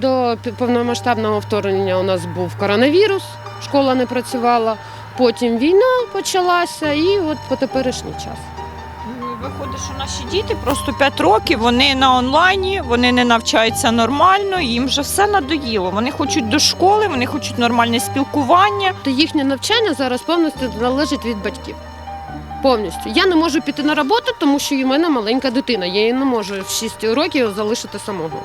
До повномасштабного вторгнення у нас був коронавірус, школа не працювала. Потім війна почалася, і от по теперішній час. Ну, Виходить, що наші діти просто 5 років, вони на онлайні, вони не навчаються нормально, їм вже все надоїло. Вони хочуть до школи, вони хочуть нормальне спілкування. То їхнє навчання зараз повністю залежить від батьків. Повністю. Я не можу піти на роботу, тому що у мене маленька дитина. Я її не можу в 6 років залишити самого.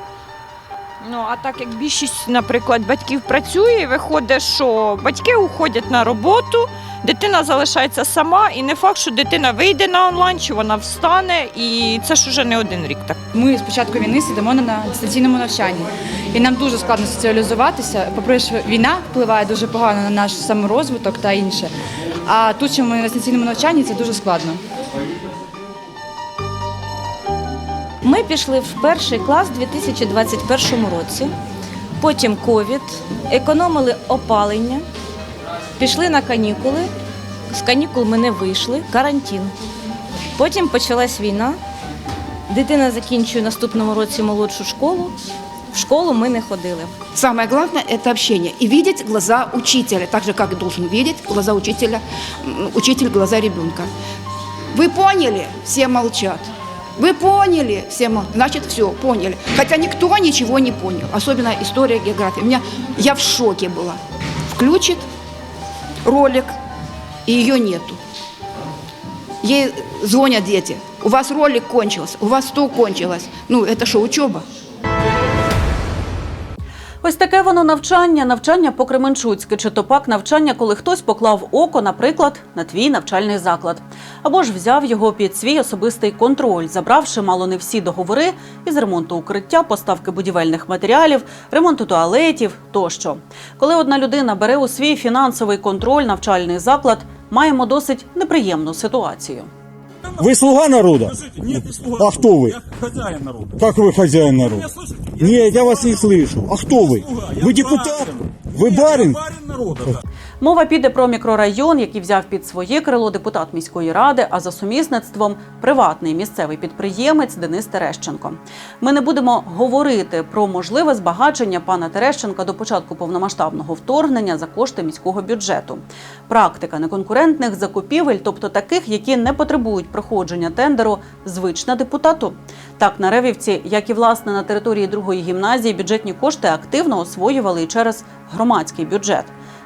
Ну а так як більшість, наприклад, батьків працює, виходить, що батьки уходять на роботу, дитина залишається сама, і не факт, що дитина вийде на онлайн, чи вона встане, і це ж уже не один рік так. Ми з початку війни сидимо на дистанційному навчанні, і нам дуже складно соціалізуватися. По-перше, війна впливає дуже погано на наш саморозвиток та інше. А тут, що ми на дистанційному навчанні, це дуже складно. Ми пішли в перший клас у 2021 році. Потім ковід, економили опалення, пішли на канікули. З канікул ми не вийшли, карантин. Потім почалась війна. Дитина закінчує наступному році молодшу школу. В школу ми не ходили. Самое главное – это общение. И видеть глаза учителя, так же, как должен видеть глаза учителя, учитель глаза ребенка. Вы поняли? Все молчат. Вы поняли? Все. Значит, все, поняли. Хотя никто ничего не понял. Особенно история, география. У меня, я в шоке была. Включит ролик, и ее нету. Ей звонят дети. У вас ролик кончился, у вас то кончилось. Ну, это что, учеба? Ось таке воно навчання, навчання по Кременчуцьки, чи то пак навчання, коли хтось поклав око, наприклад, на твій навчальний заклад, або ж взяв його під свій особистий контроль, забравши мало не всі договори із ремонту укриття, поставки будівельних матеріалів, ремонту туалетів тощо. Коли одна людина бере у свій фінансовий контроль навчальний заклад, маємо досить неприємну ситуацію. Вы слуга народа? Нет, не слуга. А кто вы? Я хозяин народа. Как вы хозяин Вы народа? меня слышите? Нет, я вас не слышу. А кто вы? слуга, я Вы депутат? барин. Вы Нет, барин? Я барин народа. да. Мова піде про мікрорайон, який взяв під своє крило депутат міської ради, а за сумісництвом приватний місцевий підприємець Денис Терещенко. Ми не будемо говорити про можливе збагачення пана Терещенка до початку повномасштабного вторгнення за кошти міського бюджету. Практика неконкурентних закупівель, тобто таких, які не потребують проходження тендеру, звична депутату. Так, на Ревівці, як і власне на території другої гімназії, бюджетні кошти активно освоювали і через громадський бюджет.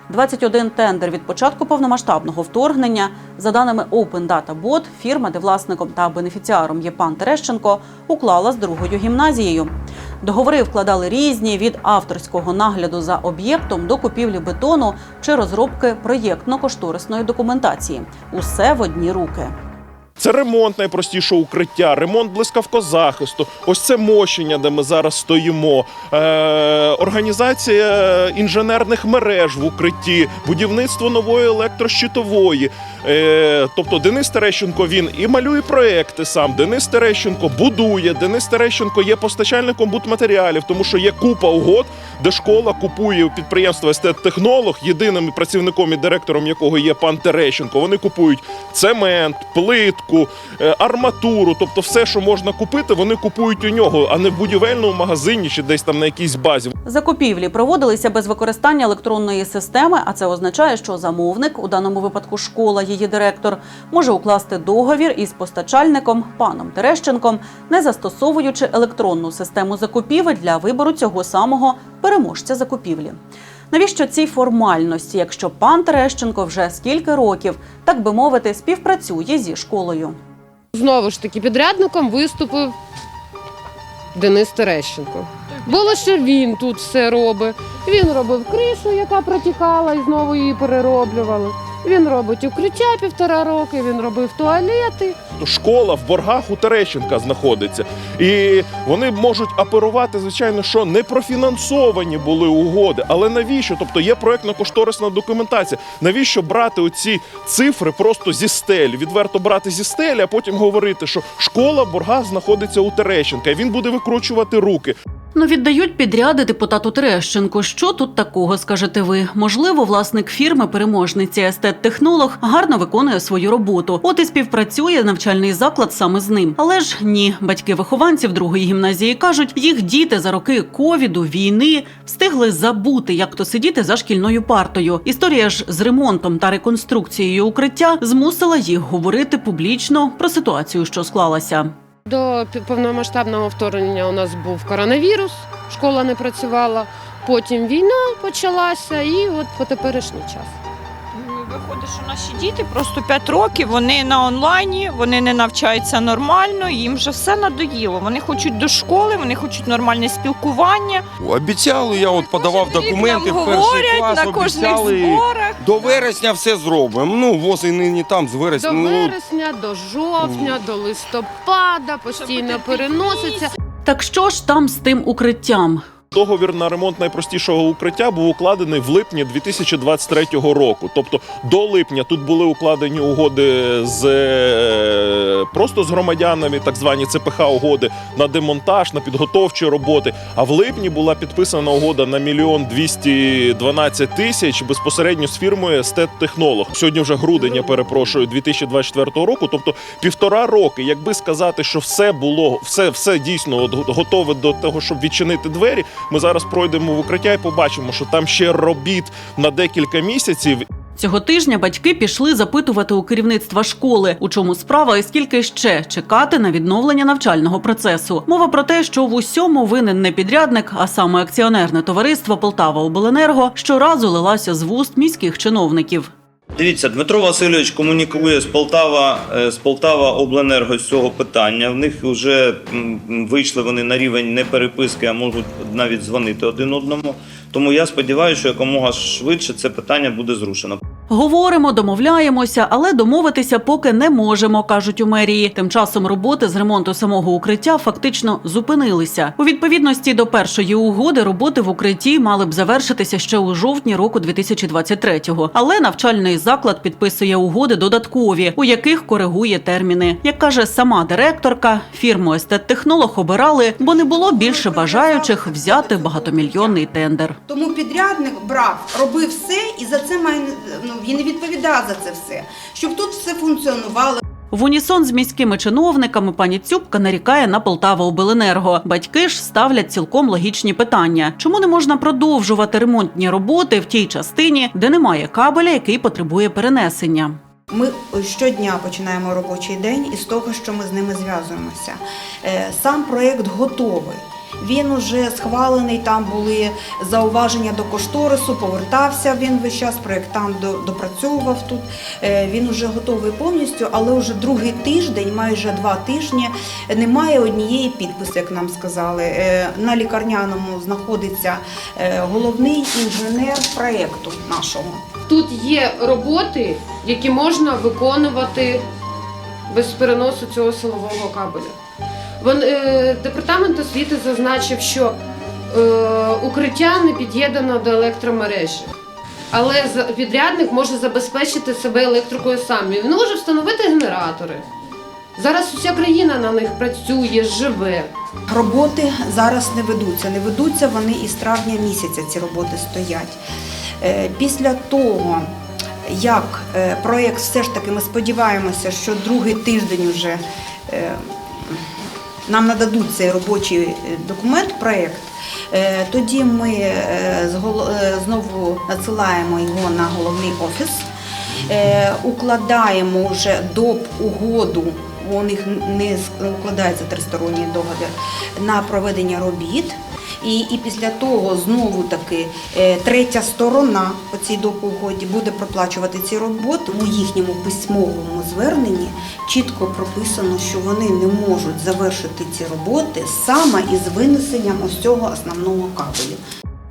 21 тендер від початку повномасштабного вторгнення. За даними Open Data Bot, фірма, де власником та бенефіціаром є пан Терещенко, уклала з другою гімназією. Договори вкладали різні від авторського нагляду за об'єктом до купівлі бетону чи розробки проєктно-кошторисної документації. Усе в одні руки. Це ремонт найпростішого укриття, ремонт блискавкозахисту, ось це мощення, де ми зараз стоїмо, е, організація інженерних мереж в укритті, будівництво нової електрощитової. Е, тобто Денис Терещенко він і малює проекти сам. Денис Терещенко будує. Денис Терещенко є постачальником будматеріалів, тому що є купа угод, де школа купує у підприємства естет-технолог, єдиним працівником і директором якого є пан Терещенко. Вони купують цемент, плитку, е, арматуру, тобто все, що можна купити, вони купують у нього, а не в будівельному магазині чи десь там на якійсь базі. Закупівлі проводилися без використання електронної системи, а це означає, що замовник, у даному випадку школа, її директор, може укласти договір із постачальником паном Терещенком, не застосовуючи електронну систему закупівель для вибору цього самого переможця закупівлі. Навіщо ці формальності, якщо пан Терещенко вже скільки років, так би мовити, співпрацює зі школою? Знову ж таки, підрядником виступив Денис Терещенко. Було, ще він тут все робить. Він робив кришу, яка протікала, і знову її перероблювали. Він робить укриття півтора роки, він робив туалети. Школа в боргах у Терещенка знаходиться. І вони можуть оперувати, звичайно, що не профінансовані були угоди. Але навіщо? Тобто є проектно-кошторисна документація. Навіщо брати оці цифри просто зі стелі, відверто брати зі стелі, а потім говорити, що школа в боргах знаходиться у Терещенка, і він буде викручувати руки. Ну, віддають підряди депутату Терещенку. Що тут такого, скажете ви? Можливо, власник фірми, переможниці естет-технолог, гарно виконує свою роботу. От і співпрацює навчальний заклад саме з ним. Але ж ні, батьки вихованців другої гімназії кажуть, їх діти за роки ковіду, війни встигли забути, як то сидіти за шкільною партою. Історія ж з ремонтом та реконструкцією укриття змусила їх говорити публічно про ситуацію, що склалася. До повномасштабного вторгнення у нас був коронавірус, школа не працювала. Потім війна почалася, і от по теперішній час. Виходить, що наші діти просто 5 років, вони на онлайні, вони не навчаються нормально, їм вже все надоїло. Вони хочуть до школи, вони хочуть нормальне спілкування. Обіцяли, я от подавав Кожен рік документи нам в перший говорять клас, на кожних обіцяли. зборах. До вересня все зробимо. Ну, восени не там, з вересня. До ну, вересня, до жовтня, до листопада постійно переноситься. Так що ж там з тим укриттям? Договір на ремонт найпростішого укриття був укладений в липні 2023 року. Тобто до липня тут були укладені угоди з е, просто з громадянами, так звані ЦПХ угоди на демонтаж, на підготовчі роботи. А в липні була підписана угода на мільйон 212 тисяч безпосередньо з фірмою Естет Технолог. Сьогодні вже грудень, я перепрошую, 2024 року. Тобто півтора роки, якби сказати, що все було, все, все дійсно от готове до того, щоб відчинити двері. Ми зараз пройдемо в укриття і побачимо, що там ще робіт на декілька місяців. Цього тижня батьки пішли запитувати у керівництва школи, у чому справа і скільки ще чекати на відновлення навчального процесу. Мова про те, що в усьому винен не підрядник, а саме акціонерне товариство Полтава Обленерго щоразу лилася з вуст міських чиновників. Дивіться, Дмитро Васильович комунікує з Полтава е, з Полтава Обленерго з цього питання. В них вже вийшли вони на рівень не переписки, а можуть навіть дзвонити один одному. Тому я сподіваюся, що якомога швидше це питання буде зрушено. Говоримо, домовляємося, але домовитися поки не можемо, кажуть у мерії. Тим часом роботи з ремонту самого укриття фактично зупинилися. У відповідності до першої угоди роботи в укритті мали б завершитися ще у жовтні року 2023-го. Але навчальний заклад підписує угоди додаткові, у яких коригує терміни. Як каже сама директорка, фірму естет-технолог обирали, бо не було більше бажаючих взяти багатомільйонний тендер. Тому підрядник брав, робив все і за це має ну, він не відповідав за це все. Щоб тут все функціонувало. В унісон з міськими чиновниками пані Цюбка нарікає на Полтава Обленерго. Батьки ж ставлять цілком логічні питання: чому не можна продовжувати ремонтні роботи в тій частині, де немає кабеля, який потребує перенесення? Ми щодня починаємо робочий день із того, що ми з ними зв'язуємося. Е, Сам проєкт готовий. Він уже схвалений, там були зауваження до кошторису, повертався він весь час, проєктант допрацьовував тут. Е, Він уже готовий повністю, але вже другий тиждень, майже два тижні, немає однієї підписи, як нам сказали. Е, На лікарняному знаходиться е, головний інженер проєкту нашого. Тут є роботи, які можна виконувати без переносу цього силового кабеля. Вон, е, департамент освіти зазначив, що е, укриття не під'єднано до електромережі. Але підрядник може забезпечити себе електрикою сам. Він може встановити генератори. Зараз уся країна на них працює, живе. Роботи зараз не ведуться. Не ведуться вони із травня місяця. Ці роботи стоять. Е, Після того, як е, проєкт все ж таки ми сподіваємося, що другий тиждень вже е, нам нададуть цей робочий е, документ, проєкт. е, Тоді ми е, знову надсилаємо його на головний офіс, укладаємо вже доп. угоду, у них не укладається тристоронній договір на проведення робіт. І, і після того знову таки е, третя сторона по цій допогоді буде проплачувати ці роботи. У їхньому письмовому зверненні чітко прописано, що вони не можуть завершити ці роботи саме із винесенням ось цього основного кабелю.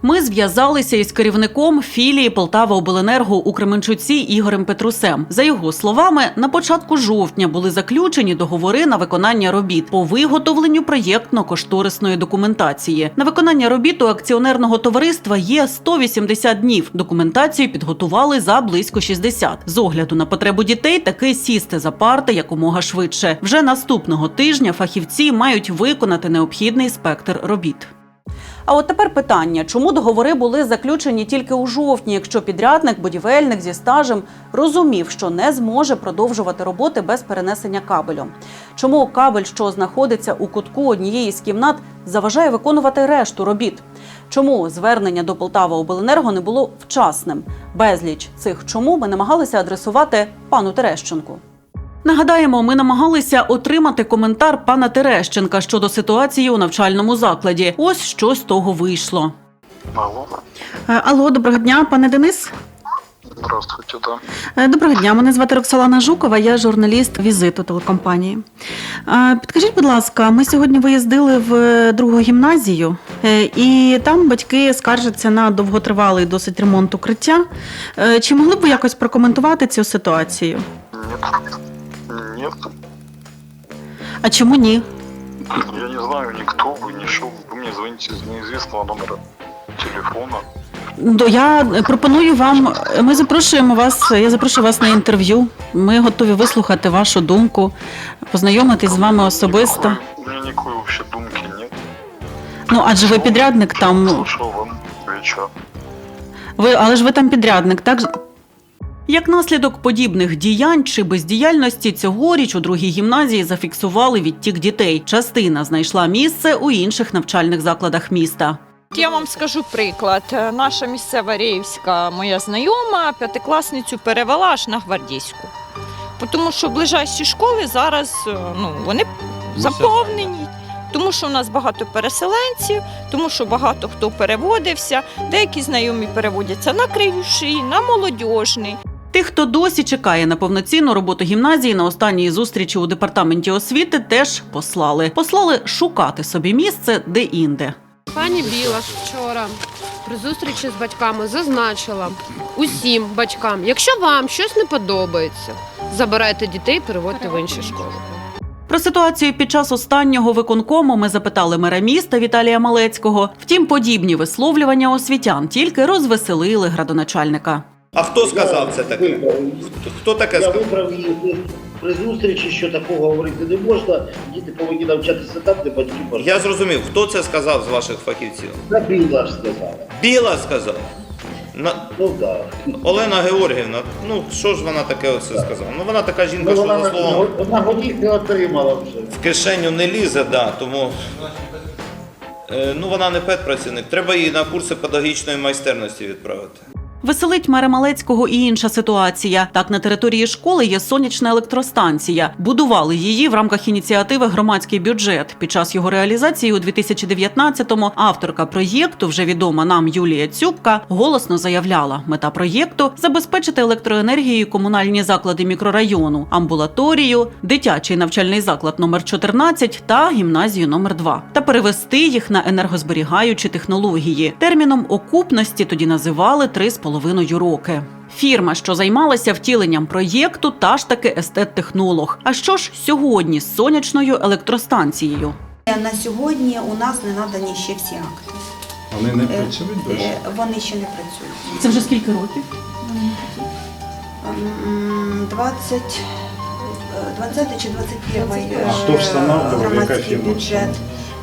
Ми зв'язалися із керівником філії Полтава Обленерго у Кременчуці Ігорем Петрусем. За його словами, на початку жовтня були заключені договори на виконання робіт по виготовленню проєктно-кошторисної документації. На виконання робіт у акціонерного товариства є 180 днів. Документацію підготували за близько 60. З огляду на потребу дітей таки сісти за парти якомога швидше. Вже наступного тижня фахівці мають виконати необхідний спектр робіт. А от тепер питання: чому договори були заключені тільки у жовтні, якщо підрядник, будівельник зі стажем розумів, що не зможе продовжувати роботи без перенесення кабелю? Чому кабель, що знаходиться у кутку однієї з кімнат, заважає виконувати решту робіт? Чому звернення до Полтава Обленерго не було вчасним? Безліч цих чому ми намагалися адресувати пану Терещенку. Нагадаємо, ми намагалися отримати коментар пана Терещенка щодо ситуації у навчальному закладі. Ось що з того вийшло. Алло, Е, Алло, доброго дня, пане Денис. здравствуйте, да. Е, Доброго дня, мене звати Роксолана Жукова, я журналіст візиту телекомпанії. Е, Підкажіть, будь ласка, ми сьогодні виїздили в другу гімназію, і там батьки скаржаться на довготривалий досить ремонт укриття. Чи могли б ви якось прокоментувати цю ситуацію? Нет, нет, А чому ні? я не знаю, никто вы, ни шел. Вы мне звоните с неизвестного номера телефона. Ну, Я пропоную вам. Ми запрошуємо вас. Я запрошую вас на інтерв'ю. Ми готові вислухати вашу думку, познайомитись з вами особисто. Никакой- У меня никакой вообще думки нет. Ну адже ви підрядник там. Слушал вам. Ви, але ж ви там підрядник, так? Як наслідок подібних діянь чи бездіяльності цьогоріч у другій гімназії зафіксували відтік дітей. Частина знайшла місце у інших навчальних закладах міста. Я вам скажу приклад. Наша місцева Ріївська моя знайома п'ятикласницю перевела аж на гвардійську. Тому що ближайші школи зараз е, ну, вони заповнені. Тому що у нас багато переселенців, тому що багато хто переводився, деякі знайомі переводяться на кривіший, на молодіжний. Тих, хто досі чекає на повноцінну роботу гімназії на останній зустрічі у департаменті освіти, теж послали. Послали шукати собі місце де-інде. Пані Білаш вчора при зустрічі з батьками зазначила усім батькам, якщо вам щось не подобається, забирайте дітей, переводьте в інші школи. Про ситуацію під час останнього виконкому ми запитали мера міста Віталія Малецького. Втім, подібні висловлювання освітян тільки розвеселили градоначальника. А хто сказав це таке? Хто, таке Я сказав? вибрав їх при зустрічі, що такого говорити не можна. Діти повинні навчатися там, де батьки бажають. Я зрозумів, хто це сказав з ваших фахівців? Набіла ж сказала. Біла сказав. На... Ну так. Olena Георгіївна, ну що ж вона таке оце сказала? Ну вона така жінка, Ну, що вона, за словом вона горіх отримала вже. в кишеню не лізе, да, тому е, ну вона не педпрацівник. Треба її на курси педагогічної майстерності відправити. Веселить мера Малецького і інша ситуація. Так, на території школи є сонячна електростанція. Будували її в рамках ініціативи Громадський бюджет. Під час його реалізації у 2019-му авторка проєкту, вже відома нам Юлія Цюбка, голосно заявляла: мета проєкту забезпечити електроенергією комунальні заклади мікрорайону, амбулаторію, дитячий навчальний заклад номер 14 та гімназію номер 2 та перевести їх на енергозберігаючі технології. Терміном окупності тоді називали 3,5 роки. Фірма, що займалася втіленням проєкту, та ж таки естет-технолог. А що ж сьогодні з сонячною електростанцією? На сьогодні у нас не надані ще всі акти. Вони не Е, працюють досі. Е, Вони ще не працюють. Це вже скільки років? 20, е, 20 чи 21 А хто встановлював, яка фірма бюджет.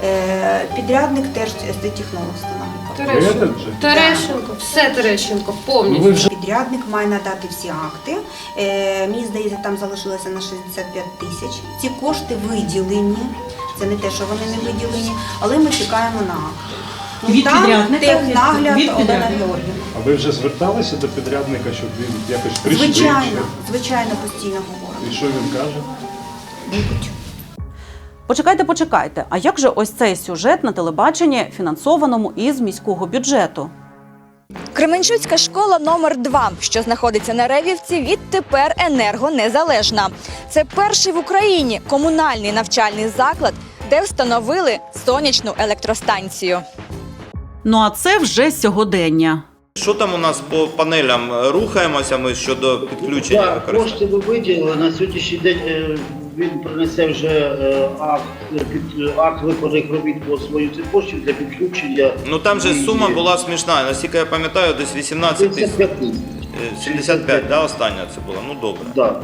Е, Підрядник теж естетехнолог встановлював. Терещенко. этот же? Терещенко, все Терещенко, Ну, повністю. ви вже Підрядник має надати всі акти. Е, Мені здається, там залишилося на 65 тисяч. Ці кошти виділені. Це не те, що вони не виділені, але ми чекаємо на акти. Ну, Від там підрядника? технагляд Від Олена підрядника. Георгіївна. А ви вже зверталися до підрядника, щоб він якось пришвидшив? Звичайно, звичайно, постійно говоримо. І що він каже? Будуть. Почекайте, почекайте. А як же ось цей сюжет на телебаченні, фінансованому із міського бюджету? Кременчуцька школа номер 2 що знаходиться на Ревівці, відтепер енергонезалежна. Це перший в Україні комунальний навчальний заклад, де встановили сонячну електростанцію. Ну а це вже сьогодення. Що там у нас по панелям? Рухаємося ми щодо підключення Так, використання? кошти ви виділили. На сьогоднішній день е, він принесе вже е, акт, е, під, акт виконаних робіт по своїм цих коштів для підключення. Ну там же сума була смішна. Наскільки я пам'ятаю, десь 18 тисяч. 75. Е, 75, да, остання це була. Ну добре. Да.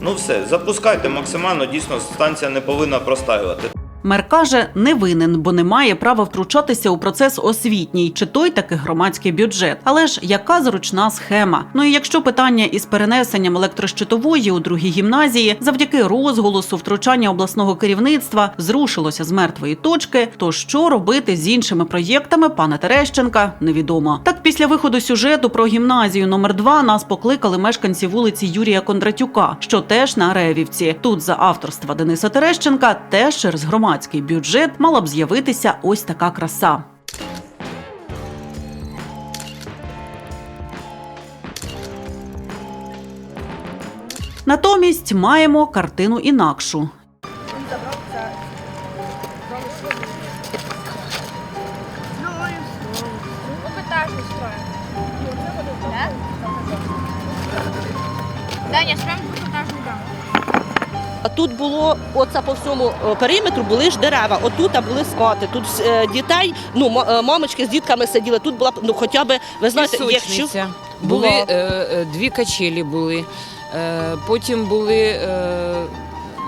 Ну все, запускайте максимально. Дійсно, станція не повинна простаювати. Мер каже, не винен, бо не має права втручатися у процес освітній, чи той таки громадський бюджет. Але ж яка зручна схема? Ну і якщо питання із перенесенням електрощитової у другій гімназії завдяки розголосу втручання обласного керівництва зрушилося з мертвої точки, то що робити з іншими проєктами пана Терещенка, невідомо. Так, після виходу сюжету про гімназію номер 2 нас покликали мешканці вулиці Юрія Кондратюка, що теж на Ревівці. Тут за авторства Дениса Терещенка теж через громадський бюджет мала б з'явитися ось така краса. Натомість маємо картину інакшу. А тут було оце по всьому е, периметру були ж дерева. Отут були скати. Тут е, дітей, ну м- е, мамочки з дітками сиділи. Тут була ну хоча б ви знаєте, якщо Були е, е, дві качелі були. Е, потім були е,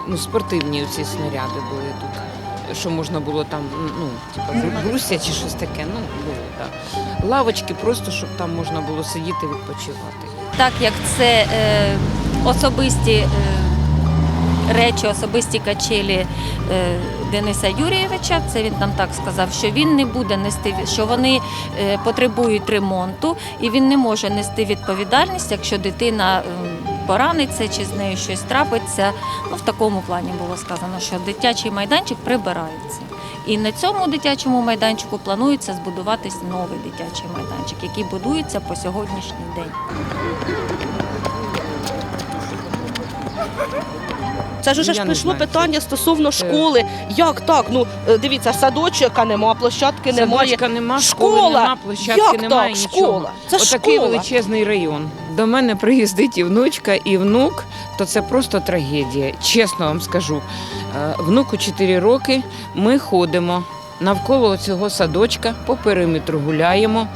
ну, спортивні ці снаряди були тут. Що можна було там, ну, типу, груся чи щось таке. Ну, було, так. Лавочки просто, щоб там можна було сидіти відпочивати. так як це е, особисті е, речі, особисті качелі е, Дениса Юрійовича, це він нам так сказав, що він не буде нести що вони е, потребують ремонту, і він не може нести відповідальність, якщо дитина. е, Пораниться чи з нею щось трапиться. Ну, в такому плані було сказано, що дитячий майданчик прибирається. І на цьому дитячому майданчику планується збудуватись новий дитячий майданчик, який будується по сьогоднішній день. Це ж уже ж знаю. питання стосовно школи. Як так? Ну е, дивіться, садочка нема, площадки немає. Садочка нема, школи Школа. нема, площадки Як немає, так? нічого. Школа. Це Отакий школа. величезний район. До мене приїздить і внучка, і внук, то це просто трагедія. Чесно вам скажу. Е, Внуку 4 роки, ми ходимо навколо цього садочка, по периметру гуляємо.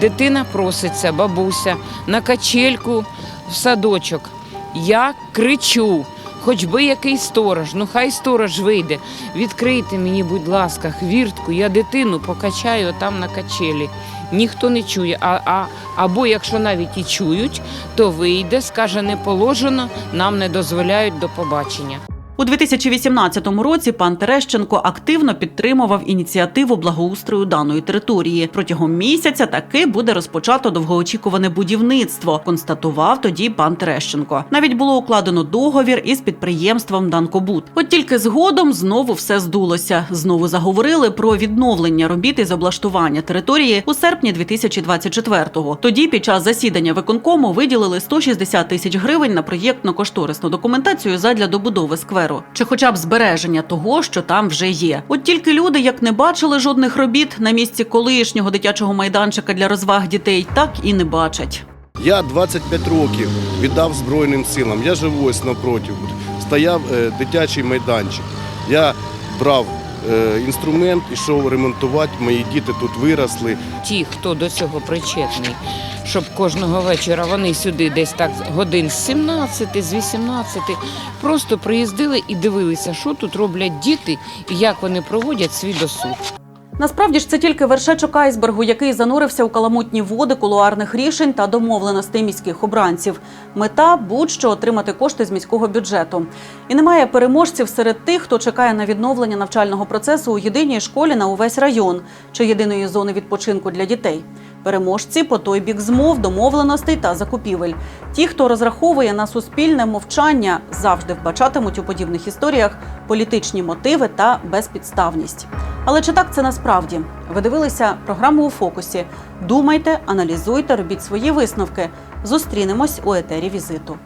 Дитина проситься, бабуся, на качельку в садочок. Я кричу. Хоч би який сторож, ну хай сторож вийде. Відкрийте мені, будь ласка, хвіртку, я дитину покачаю там на качелі. Ніхто не чує. А, а, або якщо навіть і чують, то вийде, скаже, не положено, нам не дозволяють до побачення. У 2018 році пан Терещенко активно підтримував ініціативу благоустрою даної території. Протягом місяця таки буде розпочато довгоочікуване будівництво. Констатував тоді пан Терещенко. Навіть було укладено договір із підприємством Данкобуд. От тільки згодом знову все здулося. Знову заговорили про відновлення робіт із облаштування території у серпні 2024-го. Тоді під час засідання виконкому виділили 160 тисяч гривень на проєктно-кошторисну документацію задля добудови скверу, чи хоча б збереження того, що там вже є. От тільки люди, як не бачили жодних робіт на місці колишнього дитячого майданчика для розваг дітей, так і не бачать. Я 25 років віддав Збройним силам. Я живу ось навпроти. Стояв е, дитячий майданчик. Я брав інструмент, ішов ремонтувати. Мої діти тут виросли. Ті, хто до цього причетний, щоб кожного вечора вони сюди десь так годин з 17, з 18, просто приїздили і дивилися, що тут роблять діти і як вони проводять свій досуг. Насправді ж це тільки вершечок айсбергу, який занурився у каламутні води кулуарних рішень та домовленостей міських обранців. Мета будь-що отримати кошти з міського бюджету. І немає переможців серед тих, хто чекає на відновлення навчального процесу у єдиній школі на увесь район чи єдиної зони відпочинку для дітей. Переможці по той бік змов, домовленостей та закупівель. Ті, хто розраховує на суспільне мовчання, завжди вбачатимуть у подібних історіях політичні мотиви та безпідставність. Але чи так це насправді? Ви дивилися програму у фокусі. Думайте, аналізуйте, робіть свої висновки. Зустрінемось у етері візиту.